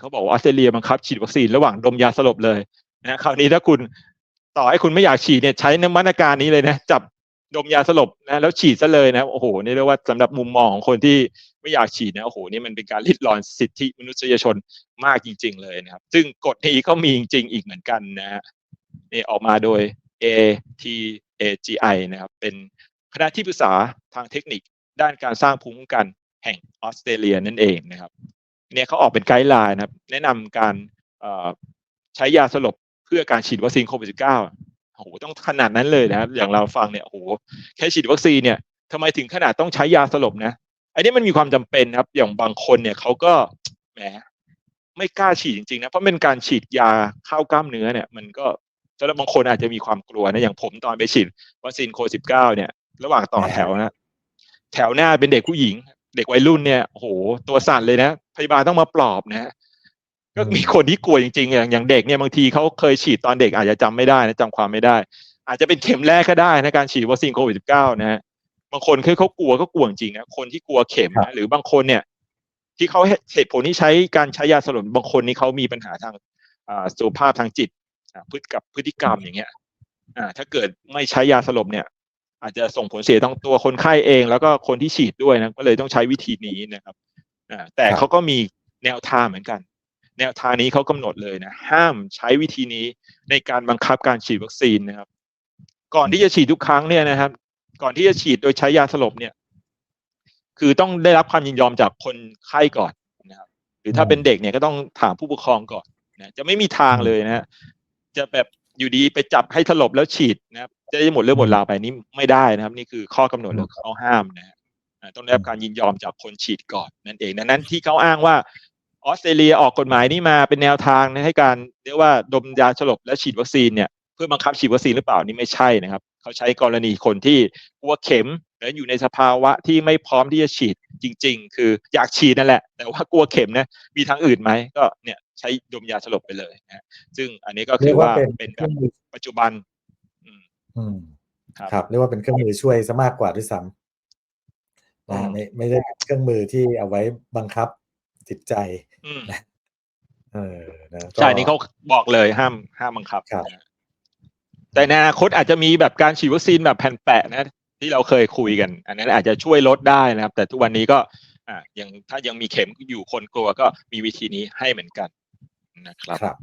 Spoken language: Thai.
เขาบอกว่าออสเตรเลียบังคับฉีดวัคซีนระหว่างดมยาสลบเลยนะคราวนี้ถ้าคุณต่อให้คุณไม่อยากฉีดเนี่ยใช้นมาตรการนี้เลยนะ จับดมยาสลบนะแล้วฉีดซะเลยนะโอ้โหนี่เรียกว่าสำหรับมุมมองของคนที่ไม่อยากฉีดนะโอ้โหนี่มันเป็นการลิดรอนสิทธิมนุษยชนมากจริง ๆ เลยนะครับ ซึ่งกฎนี้ก็มีจริง ๆ อีกเหมือนกันนะฮะนี่ออกมาโดย ATAGI นะครับ เป็นคณะที่ปรึกษาทางเทคนิคด้านการสร้างภูมิคุ้มกันแห่งออสเตรเลียนั่นเองนะครับ เนี่ยเขาออกเป็นไกด์ไลน์นะครับ แนะนำการใช้ยาสลบเพื่อการฉีดวัคซีนโควิด -19 โอ้โหต้องขนาดนั้นเลยนะครับ อย่างเราฟังเนี่ยโอ้โหแค่ฉีดวัคซีนเนี่ยทำไมถึงขนาดต้องใช้ยาสลบนะอันนี้มันมีความจำเป็นครับ อย่างบางคนเนี่ยเขาก็แหมไม่กล้าฉีดจริงๆนะ เพราะเป็นการฉีดยาเข้ากล้ามเนื้อเนี่ย มันก็สำหรับบางคนอาจจะมีความกลัวนะ อย่างผมตอนไปฉีดวัคซีนโควิด -19 เนี่ย ระหว่างต่อแถวนะ แถวหน้าเป็นเด็กผู้หญิง เด็กวัยรุ่นเนี่ย โอ้โห ตัวสั่นเลยนะ พยาบาลต้องมาปลอบนะ ก็มีคนที่กลัวจริงๆ อย่างอย่างเด็กเนี่ยบางทีเขาเคยฉีดตอนเด็กอาจจะจำไม่ได้นะจำความไม่ได้ อาจจะเป็นเข็มแรกก็ได้นะการฉีดวัคซีนโควิด -19 นะฮะบางคนคือเขากลัวก็กลัวจริงนะคนที่กลัวเข็มนะหรือบางคนเนี่ย ที่เขาเหตุผลที่ใช้การใช้ยาสลบ บางคนนี่เขามีปัญหาทางสุขภาพทางจิตพฤติกับพฤติกรรมอย่างเงี้ยอ่าถ้าเกิดไม่ใช้ยาสลบเนี่ย อาจจะส่งผลเสียทั้งตัวคนไข้เอง แล้วก็คนที่ฉีดด้วยนะก็เลยต้องใช้วิธีนี้นะครับอ่า แต่เขาก็มีแนวทางเหมือนกัน แนวทางนี้เขากำหนดเลยนะ ห้ามใช้วิธีนี้ในการบังคับการฉีดวัคซีนนะครับ ก่อนที่จะฉีดทุกครั้งเนี่ยนะครับ ก่อนที่จะฉีดโดยใช้ยาสลบเนี่ย คือต้องได้รับความยินยอมจากคนไข้ก่อนนะครับ หรือถ้าเป็นเด็กเนี่ยก็ต้องถามผู้ปกครองก่อนนะจะไม่มีทางเลยนะฮะจะแบบอยู่ดีไปจับให้สลบแล้วฉีดนะครับ จะได้หมดเรื่องหมดราวไปนี่ไม่ได้นะครับ นี่คือข้อกำหนดหรือเขาห้ามนะฮะ ต้องได้รับการยินยอมจากคนฉีดก่อนนั่นเองดังนั้นที่เขาอ้างว่าออสเตรเลียออกกฎหมายนี้มาเป็นแนวทางให้การเรียกว่าดมยาสลบและฉีดวัคซีนเนี่ยเพื่อบังคับฉีดวัคซีนหรือเปล่านี่ไม่ใช่นะครับเขาใช้กรณีคนที่กลัวเข็มและอยู่ในสภาวะที่ไม่พร้อมที่จะฉีดจริง ๆ คืออยากฉีดนั่นแหละ แต่ว่ากลัวเข็มนะมีทางอื่นไหมก็เนี่ยใช้ดมยาสลบไปเลยนะซึ่งอันนี้ก็คือว่าเป็นแบบปัจจุบัน อืมครับเรียกว่าเป็นเครื่องมือช่วยซะมากกว่าด้วยซ้ำ นะไม่ไม่ได้เครื่องมือที่เอาไว้บังคับจิตใจนะเออนะใช่นี่เขาบอกเลยห้ามห้ามบังคับครับแต่ในอนาคตอาจจะมีแบบการฉีดวัคซีนแบบแผ่นแปะนะ ที่เราเคยคุยกัน อันนั้นอาจจะช่วยลดได้นะครับ แต่ทุกวันนี้ก็อ่ายังถ้ายังมีเข็มอยู่คนกลัวก็มีวิธีนี้ให้เหมือนกันนะครับครับ